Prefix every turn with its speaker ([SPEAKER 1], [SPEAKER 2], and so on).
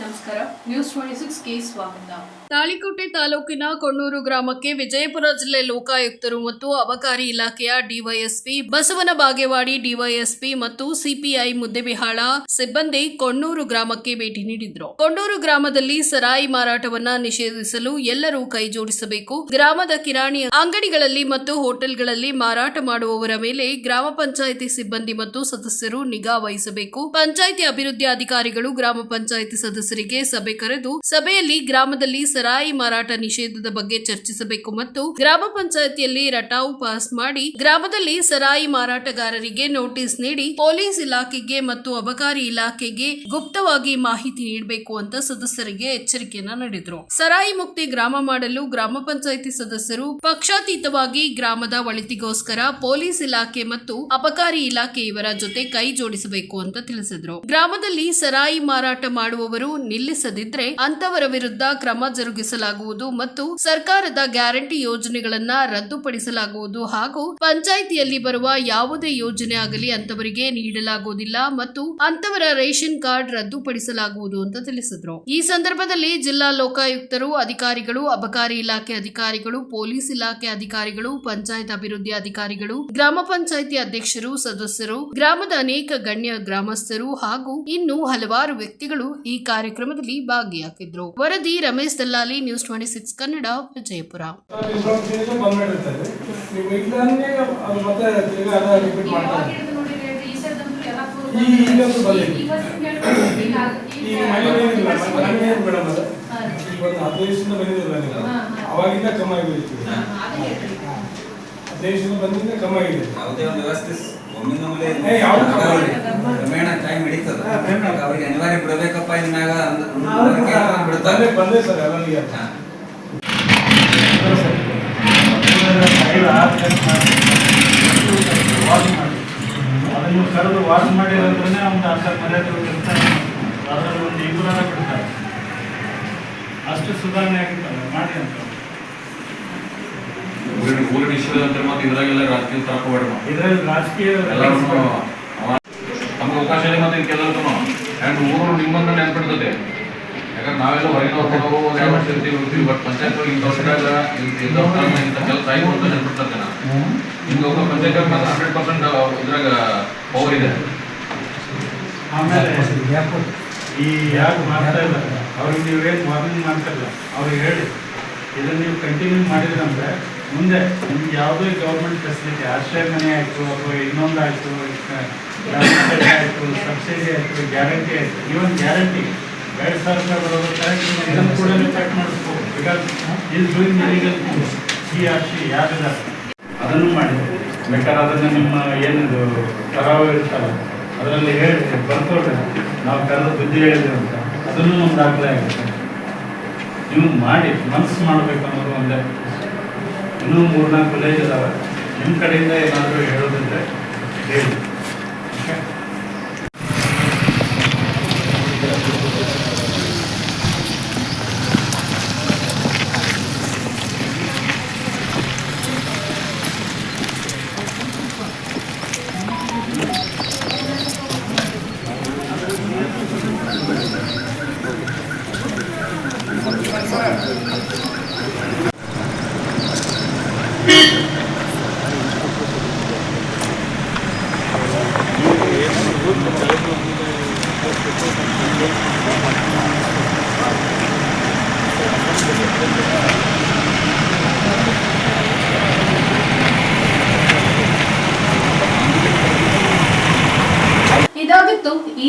[SPEAKER 1] ನಮಸ್ಕಾರ. News twenty ಸಿಕ್ಸ್ಗೆ ಸ್ವಾಗತ.
[SPEAKER 2] ತಾಳಿಕೋಟೆ ತಾಲೂಕಿನ ಕೊಣ್ಣೂರು ಗ್ರಾಮಕ್ಕೆ ವಿಜಯಪುರ ಜಿಲ್ಲೆ ಲೋಕಾಯುಕ್ತರು ಮತ್ತು ಅಬಕಾರಿ ಇಲಾಖೆಯ ಡಿವೈಎಸ್ಪಿ ಬಸವನ ಬಾಗೇವಾಡಿ, ಡಿವೈಎಸ್ಪಿ ಮತ್ತು ಸಿಪಿಐ ಮುದ್ದೆಬಿಹಾಳ ಸಿಬ್ಬಂದಿ ಕೊಣ್ಣೂರು ಗ್ರಾಮಕ್ಕೆ ಭೇಟಿ ನೀಡಿದ್ರು. ಕೊಣ್ಣೂರು ಗ್ರಾಮದಲ್ಲಿ ಸರಾಯಿ ಮಾರಾಟವನ್ನ ನಿಷೇಧಿಸಲು ಎಲ್ಲರೂ ಕೈ ಜೋಡಿಸಬೇಕು. ಗ್ರಾಮದ ಕಿರಾಣಿ ಅಂಗಡಿಗಳಲ್ಲಿ ಮತ್ತು ಹೋಟೆಲ್ಗಳಲ್ಲಿ ಮಾರಾಟ ಮಾಡುವವರ ಮೇಲೆ ಗ್ರಾಮ ಪಂಚಾಯಿತಿ ಸಿಬ್ಬಂದಿ ಮತ್ತು ಸದಸ್ಯರು ನಿಗಾ ವಹಿಸಬೇಕು. ಪಂಚಾಯಿತಿ ಅಭಿವೃದ್ಧಿ ಅಧಿಕಾರಿಗಳು ಗ್ರಾಮ ಪಂಚಾಯಿತಿ ಸದಸ್ಯರಿಗೆ ಸಭೆ ಕರೆದು ಸಭೆಯಲ್ಲಿ ಗ್ರಾಮದಲ್ಲಿ ಸರಾಯಿ ಮಾರಾಟ ನಿಷೇಧದ ಬಗ್ಗೆ ಚರ್ಚಿಸಬೇಕು ಮತ್ತು ಗ್ರಾಮ ಪಂಚಾಯತಿಯಲ್ಲಿ ರಟಾವು ಪಾಸ್ ಮಾಡಿ ಗ್ರಾಮದಲ್ಲಿ ಸರಾಯಿ ಮಾರಾಟಗಾರರಿಗೆ ನೋಟಿಸ್ ನೀಡಿ ಪೊಲೀಸ್ ಇಲಾಖೆಗೆ ಮತ್ತು ಅಬಕಾರಿ ಇಲಾಖೆಗೆ ಗುಪ್ತವಾಗಿ ಮಾಹಿತಿ ನೀಡಬೇಕು ಅಂತ ಸದಸ್ಯರಿಗೆ ಎಚ್ಚರಿಕೆಯನ್ನ ನೀಡಿದ್ರು. ಸರಾಯಿ ಮುಕ್ತಿ ಗ್ರಾಮ ಮಾಡಲು ಗ್ರಾಮ ಪಂಚಾಯಿತಿ ಸದಸ್ಯರು ಪಕ್ಷಾತೀತವಾಗಿ ಗ್ರಾಮದ ಒಳಿತಿಗೋಸ್ಕರ ಪೊಲೀಸ್ ಇಲಾಖೆ ಮತ್ತು ಅಬಕಾರಿ ಇಲಾಖೆ ಇವರ ಜೊತೆ ಕೈ ಜೋಡಿಸಬೇಕು ಅಂತ ತಿಳಿಸಿದ್ರು. ಗ್ರಾಮದಲ್ಲಿ ಸರಾಯಿ ಮಾರಾಟ ಮಾಡುವವರು ನಿಲ್ಲಿಸದಿದ್ರೆ ಅಂತವರ ವಿರುದ್ಧ ಕ್ರಮ ಜರುಗಿಸಲಾಗುವುದು ಮತ್ತು ಸರ್ಕಾರದ ಗ್ಯಾರಂಟಿ ಯೋಜನೆಗಳನ್ನ ರದ್ದುಪಡಿಸಲಾಗುವುದು ಹಾಗೂ ಪಂಚಾಯಿತಿಯಲ್ಲಿ ಬರುವ ಯಾವುದೇ ಯೋಜನೆ ಆಗಲಿ ಅಂತವರಿಗೆ ನೀಡಲಾಗುವುದಿಲ್ಲ ಮತ್ತು ಅಂತವರ ರೇಷನ್ ಕಾರ್ಡ್ ರದ್ದುಪಡಿಸಲಾಗುವುದು ಅಂತ ತಿಳಿಸಿದ್ರು. ಈ ಸಂದರ್ಭದಲ್ಲಿ ಜಿಲ್ಲಾ ಲೋಕಾಯುಕ್ತರು, ಅಧಿಕಾರಿಗಳು, ಅಬಕಾರಿ ಇಲಾಖೆ ಅಧಿಕಾರಿಗಳು, ಪೊಲೀಸ್ ಇಲಾಖೆ ಅಧಿಕಾರಿಗಳು, ಪಂಚಾಯತ್ ಅಭಿವೃದ್ಧಿ ಅಧಿಕಾರಿಗಳು, ಗ್ರಾಮ ಪಂಚಾಯಿತಿ ಅಧ್ಯಕ್ಷರು, ಸದಸ್ಯರು, ಗ್ರಾಮದ ಅನೇಕ ಗಣ್ಯ ಗ್ರಾಮಸ್ಥರು ಹಾಗೂ ಇನ್ನು ಹಲವಾರು ವ್ಯಕ್ತಿಗಳು ಈ ಕಾರ್ಯಕ್ರಮದಲ್ಲಿ ಭಾಗಿಯಾಗಿದ್ರು. ವರದಿ Ramesh Dallali news twenty six Kannada, Vijayapura.
[SPEAKER 3] ಅವಾಗಿಂದ ಕಮ್ಮಿ ಆಗಿಬಿಡ್ತೀವಿ ಬಂದಿಂದ ಕಮ್ಮಿ ಆಗಿದೆ
[SPEAKER 4] ಯಾವುದೇ ಒಂದು ವ್ಯವಸ್ಥೆ ಕ್ರಮೇಣ ಟೈಮ್ ಹಿಡಿತದ ಅವ್ರಿಗೆ ಅನಿವಾರ್ಯ ಬಿಡಬೇಕಪ್ಪ ಇನ್ನಾಗ
[SPEAKER 3] ಬಂದೇ
[SPEAKER 4] ಅದಕ್ಕೆ ಬಿಡ್ತಾರೆ.
[SPEAKER 3] ಬಂದೇ ಸರ್.
[SPEAKER 5] ಅದನ್ನು ಕರೆದು ವಾಶ್ ಮಾಡಿರೋದ್ರೇ ಒಂದು ಅರ್ಧ ಮರ್ಯಾದೆ ಇರ್ತಾರೆ ಅದರಲ್ಲಿ ಒಂದು ಇಬ್ಬರ ಬಿಡ್ತಾರೆ ಅಷ್ಟು ಸುಧಾರಣೆ ಆಗಿತ್ತಲ್ಲ ಮಾಡಿ ಅಂತ.
[SPEAKER 6] ಊರಿನ ಊರಿನ ಇಶ್ಯೂ ಅಂತ ಮತ್ತೆ ಇದ್ರಾಗೆಲ್ಲ ರಾಜಕೀಯ ತರಕೋಬೇಡ
[SPEAKER 5] ಇದರಲ್ಲಿ ರಾಜಕೀಯ
[SPEAKER 6] ಎಲ್ಲರೂ ನಮ್ಗೆ ಅವಕಾಶ ಇದೆ ಮತ್ತೆ ಕೆಲವ್ರು ಆ್ಯಂಡ್ ಊರು ನಿಮ್ಮನ್ನ ನೆನ್ಪಿಡ್ತದೆ. ಯಾಕಂದ್ರೆ ನಾವೆಲ್ಲ ಹೊರಗಿನ ಬಟ್ ಪಂಚಾಯತ್ ಇಂಥ ವರ್ಷದಾಗ ಇಂಥ ಕೆಲಸ ಆಯ್ತು ಅಂತ ನೆನ್ಪಿಡ್ತದೆ ಜನ. ನಿಮ್ಗೆ ಒಬ್ಬ ಪಂಚಾಯತ್ ಮತ್ತೆ ಹಂಡ್ರೆಡ್ ಪರ್ಸೆಂಟ್ ಇದ್ರಾಗ ಪವರ್ ಇದೆ.
[SPEAKER 5] ಆಮೇಲೆ ಈ ಯಾರು ಮಾಡ್ತಾ ಇಲ್ಲ ಅವ್ರಿಗೆ ನೀವೇನು ವಾರ್ನಿಂಗ್ ಮಾಡ್ತಾರಲ್ಲ ಅವ್ರಿಗೆ ಹೇಳಿ. ಇದನ್ನು ನೀವು ಕಂಟಿನ್ಯೂ ಮಾಡಿದ್ರಂದ್ರೆ ಮುಂದೆ ನಿಮ್ಗೆ ಯಾವುದೇ ಗೌರ್ಮೆಂಟ್ ಫೆಸಿಲಿಟಿ ಆಶ್ರಯ ಮನೆ ಆಯಿತು, ಅಥವಾ ಇನ್ನೊಂದು ಆಯಿತು, ಸಬ್ಸಿಡಿ ಆಯಿತು, ಗ್ಯಾರಂಟಿ ಆಯಿತು ಇವನ್ ಗ್ಯಾರಂಟಿ ಎರಡು ಸಾವಿರ ರೂಪಾಯಿ ಕೂಡ ಚೆಕ್ ಮಾಡಿಸ್ಬೋದು. ಬಿಕಾಸ್ ಇಸ್ ಡೂಯಿಂಗ್ ಇಲೀಗಲ್ ಈ ಆಶಿ ಯಾರಿದ್ದಾರೆ? ಅದನ್ನು ಮಾಡಿ. ಬೇಕಾದ್ರೆ ಅದನ್ನು ನಿಮ್ಮ ಏನಿದು ಕರಾವ ಇರ್ತಲ್ಲ ಅದರಲ್ಲಿ ಹೇಳಿ ಬರ್ತೋಟ ನಾವು ಕರೆದು ಬುದ್ಧಿ ಹೇಳಿದೆ ಅಂತ. ಅದನ್ನು ಒಂದು ದಾಖಲೆ ಆಗುತ್ತೆ ನೀವು ಮಾಡಿ, ಮನಸ್ಸು ಮಾಡಬೇಕು ಅನ್ನೋದು ಒಂದೇ. ಇನ್ನೂ ಮೂರ್ನಾಲ್ಕು ವಿಲೇಜ್ ಇದಾವೆ. ನಿಮ್ಮ ಕಡೆಯಿಂದ ಏನಾದರೂ ಹೇಳೋದಿದ್ರೆ ಹೇಳಿ. ಓಕೆ
[SPEAKER 2] ಇದಾಗಿತ್ತು ಈ